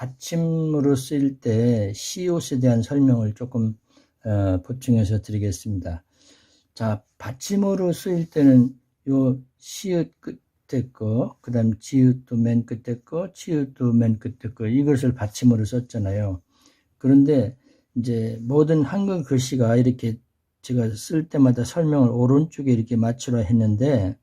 받침으로 쓰일 때 시옷에 대한 설명을 조금 어, 보충해서 드리겠습니다. 자, 받침으로 쓰일 때는 요 시옷 끝에 거, 그 다음 지읒도 맨 끝에 거, 치읒도 맨 끝에 거, 이것을 받침으로 썼잖아요. 그런데 이제 모든 한글 글씨가 이렇게 제가 쓸 때마다 설명을 오른쪽에 이렇게 맞추라 했는데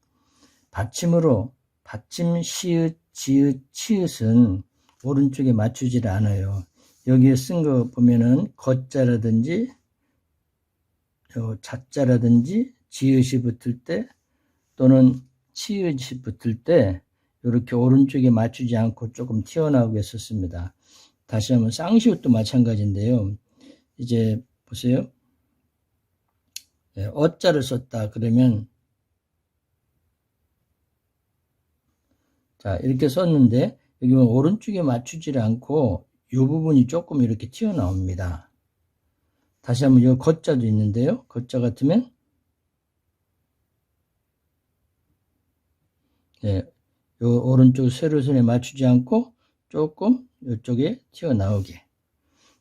받침으로 받침 시읒, 지읒, 치읒은 오른쪽에 맞추질 않아요. 여기에 쓴 거 보면은 거자라든지 요 자자라든지 지읒이 붙을 때 또는 치읒이 붙을 때 이렇게 오른쪽에 맞추지 않고 조금 튀어나오게 썼습니다. 다시 한번 쌍시옷도 마찬가지인데요. 이제 보세요. 예, 어자를 썼다 그러면 자 이렇게 썼는데 여기 오른쪽에 맞추지 않고 이 부분이 조금 이렇게 튀어나옵니다. 다시 한번 이 겉자도 있는데요. 겉자 같으면 예, 요 오른쪽 세로선에 맞추지 않고 조금 이쪽에 튀어나오게.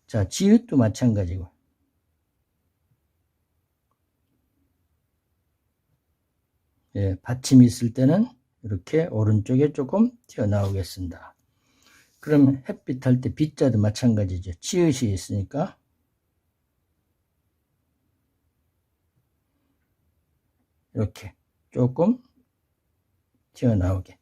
자, 지읒도 마찬가지고. 예, 받침이 있을 때는 이렇게 오른쪽에 조금 튀어나오겠습니다. 그럼 햇빛 할때 빛자도 마찬가지죠. 치읓이 있으니까 이렇게 조금 튀어나오게.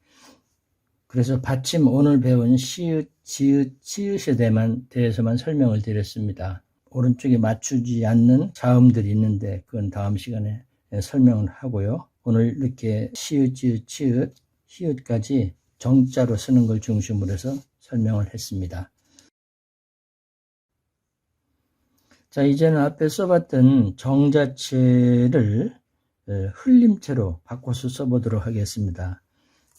그래서 받침 오늘 배운 시읒, 지읒, 치읒에 대만, 대해서만 설명을 드렸습니다. 오른쪽에 맞추지 않는 자음들이 있는데 그건 다음 시간에 설명을 하고요. 오늘 이렇게 시읒, 지읒, 치읒, 히읗까지 정자로 쓰는 걸 중심으로 해서 설명을 했습니다. 자, 이제는 앞에 써봤던 정자체를 흘림체로 바꿔서 써보도록 하겠습니다.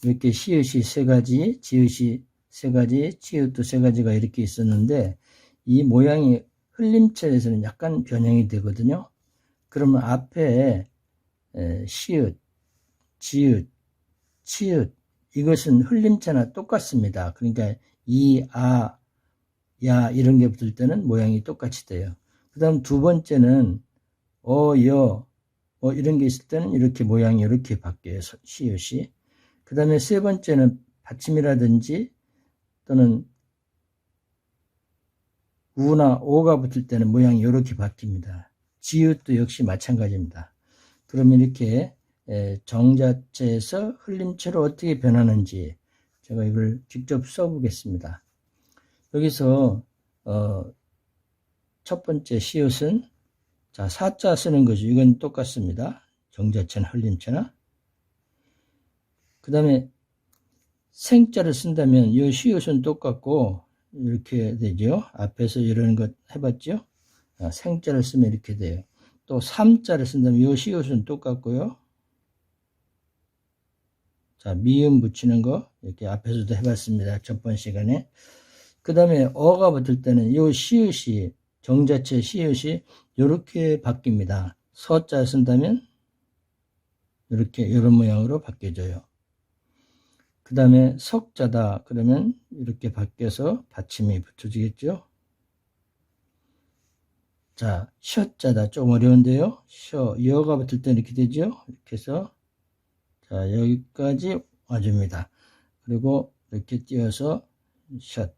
이렇게 시읒이 세 가지, 지읒이 세 가지, 치읒도 세 가지가 이렇게 있었는데 이 모양이 흘림체에서는 약간 변형이 되거든요. 그러면 앞에 시읒, 지읒, 치읒 이것은 흘림체나 똑같습니다. 그러니까 이, 아, 야 이런 게 붙을 때는 모양이 똑같이 돼요. 그 다음 두 번째는 어, 여, 뭐 이런 게 있을 때는 이렇게 모양이 이렇게 바뀌어요. 시읒이. 그 다음에 세 번째는 받침이라든지 또는 우나 오가 붙을 때는 모양이 이렇게 바뀝니다. 지읒도 역시 마찬가지입니다. 그러면 이렇게 정자체에서 흘림체로 어떻게 변하는지 제가 이걸 직접 써보겠습니다. 여기서 어, 첫 번째 시옷은 자 사자 쓰는 거죠. 이건 똑같습니다. 정자체나 흘림체나 그 다음에 생자를 쓴다면 이 시옷은 똑같고 이렇게 되죠. 앞에서 이런 것 해봤죠. 아, 생자를 쓰면 이렇게 돼요. 또 삼자를 쓴다면 이 시옷은 똑같고요. 자, 미음 붙이는 거 이렇게 앞에서도 해봤습니다. 첫번 시간에. 그 다음에 어가 붙을 때는 이 시읒이 정자체 시읒이 이렇게 바뀝니다. 서자 쓴다면 이렇게 이런 모양으로 바뀌어져요. 그 다음에 석자다 그러면 이렇게 바뀌어서 받침이 붙여지겠죠. 자, 셔자다 좀 어려운데요. 셔, 여가 붙을 때 이렇게 되죠. 이렇게 해서 자, 여기까지 와줍니다. 그리고 이렇게 띄어서 샷.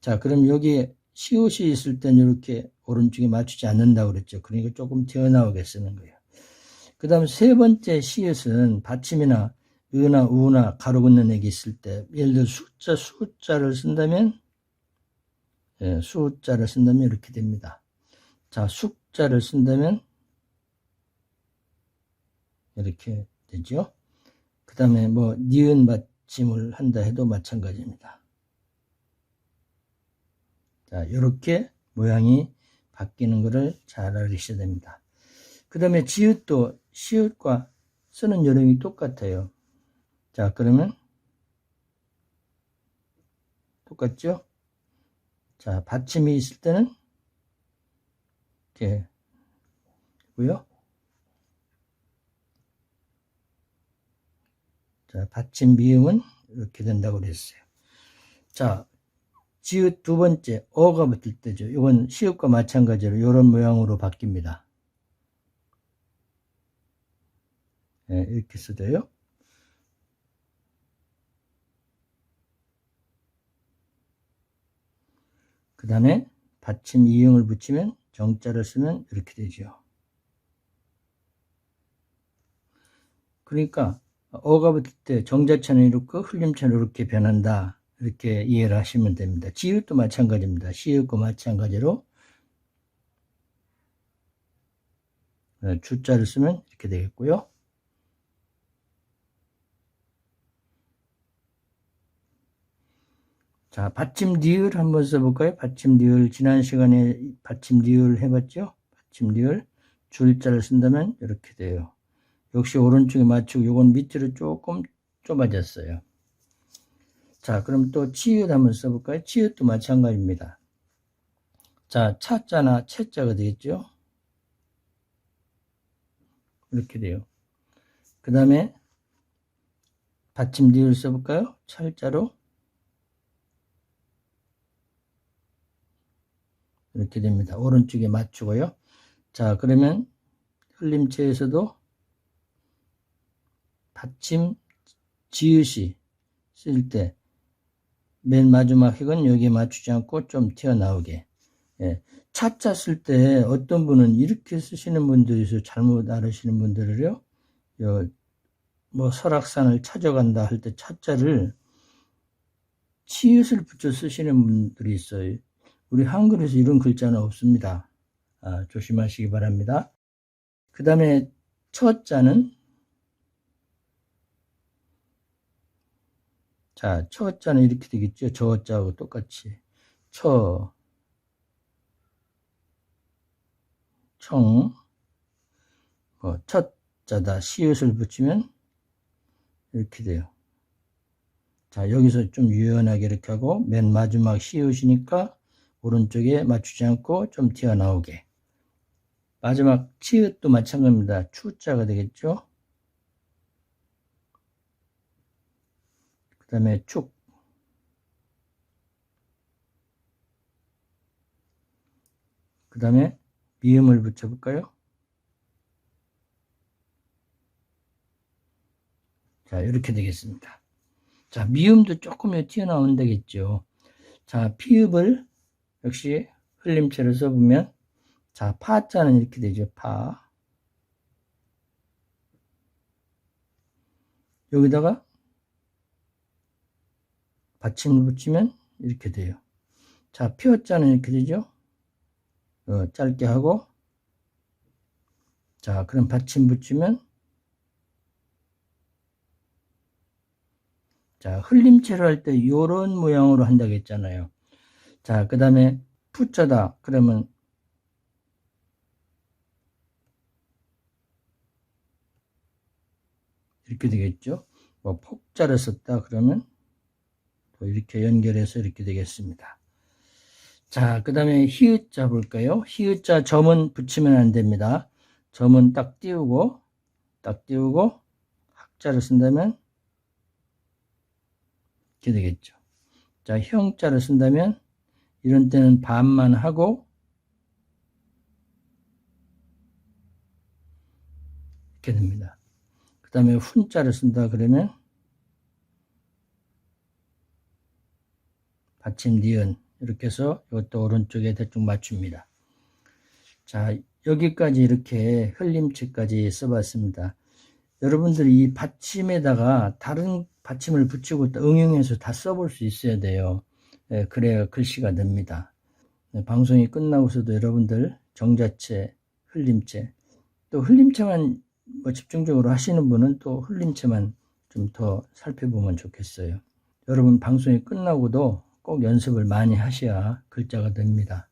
자, 그럼 여기 시옷이 있을 땐 이렇게 오른쪽에 맞추지 않는다고 그랬죠. 그러니까 조금 튀어나오게 쓰는 거예요. 그 다음 세 번째 시옷은 받침이나 으나 우나 가로 긋는 액이 있을 때 예를 들어 숫자 숫자를 쓴다면 예, 숫자를 쓴다면 이렇게 됩니다. 자 숙자를 쓴다면 이렇게 되죠. 그 다음에 뭐 니은 받침을 한다 해도 마찬가지입니다. 자 이렇게 모양이 바뀌는 것을 잘 알으셔야 됩니다. 그 다음에 지읒도 시읒과 쓰는 요령이 똑같아요. 자, 그러면 똑같죠? 자, 받침이 있을 때는 이렇게 고요. 자, 받침 미음은 이렇게 된다고 그랬어요. 자, 지읒 두 번째 어가 붙을 때죠. 이건 시읒과 마찬가지로 이런 모양으로 바뀝니다. 예, 이렇게 써져요. 그 다음에 받침 이응을 붙이면 정자를 쓰면 이렇게 되죠. 그러니까 어가 붙을 때 정자체는 이렇게 흘림체는 이렇게 변한다. 이렇게 이해를 하시면 됩니다. 지읒도 마찬가지입니다. 시읒과 마찬가지로 어, 주자를 쓰면 이렇게 되겠고요. 자, 받침 니을 한번 써볼까요? 받침 니을 지난 시간에 받침 니을 해봤죠? 받침 니을 줄자를 쓴다면 이렇게 돼요. 역시 오른쪽에 맞추고 요건 밑으로 조금 좁아졌어요. 자, 그럼 또 치읓 한번 써볼까요? 치읓도 마찬가지입니다. 자, 차자나 채자가 되겠죠? 이렇게 돼요. 그 다음에 받침 니을 써볼까요? 찰자로 이렇게 됩니다. 오른쪽에 맞추고요. 자, 그러면 흘림체에서도 받침 지읒이 쓸 때 맨 마지막 획은 여기에 맞추지 않고 좀 튀어나오게. 예. 차자 쓸때 어떤 분은 이렇게 쓰시는 있어요. 잘못 알으시는 분들을요. 요, 뭐 설악산을 찾아간다 할 때 차자를 치읓을 붙여 쓰시는 분들이 있어요. 우리 한글에서 이런 글자는 없습니다. 아, 조심하시기 바랍니다. 그 다음에 첫 자는 자, 첫 자는 이렇게 되겠죠. 저 자하고 똑같이 처, 청, 뭐, 첫 자다 시옷을 붙이면 이렇게 돼요. 자, 여기서 좀 유연하게 이렇게 하고 맨 마지막 시옷이니까 오른쪽에 맞추지 않고 좀 튀어나오게. 마지막 치읓도 마찬가지입니다. 추자가 되겠죠. 그 다음에 축. 그 다음에 미음을 붙여볼까요? 자, 이렇게 되겠습니다. 자, 미음도 조금 튀어나오면 되겠죠. 자, 피읍을 역시 흘림체를 써보면 자 파자는 이렇게 되죠 파. 여기다가 받침을 붙이면 이렇게 돼요. 자 피어자는 이렇게 되죠? 어, 짧게 하고 자 그럼 받침 붙이면 자 흘림체를 할때 이런 모양으로 한다고 했잖아요 자, 그 다음에 푸자다. 그러면 이렇게 되겠죠. 뭐 폭자를 썼다 그러면 또 이렇게 연결해서 이렇게 되겠습니다. 자, 그 다음에 히읗자 볼까요? 히읗자 점은 붙이면 안 됩니다. 점은 딱 띄우고 딱 띄우고 학자를 쓴다면 이렇게 되겠죠. 자, 형자를 쓴다면 이런 때는 반만 하고 이렇게 됩니다. 그 다음에 훈자를 쓴다 그러면 받침 니은 이렇게 해서 이것도 오른쪽에 대충 맞춥니다. 자 여기까지 이렇게 흘림체까지 써봤습니다. 여러분들이 이 받침에다가 다른 받침을 붙이고 응용해서 다 써볼 수 있어야 돼요. 예, 그래야 글씨가 납니다. 네, 방송이 끝나고서도 여러분들 정자체, 흘림체, 또 흘림체만 뭐 집중적으로 하시는 분은 또 흘림체만 좀 더 살펴보면 좋겠어요. 여러분 방송이 끝나고도 꼭 연습을 많이 하셔야 글자가 됩니다.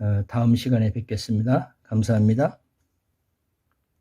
어, 다음 시간에 뵙겠습니다. 감사합니다.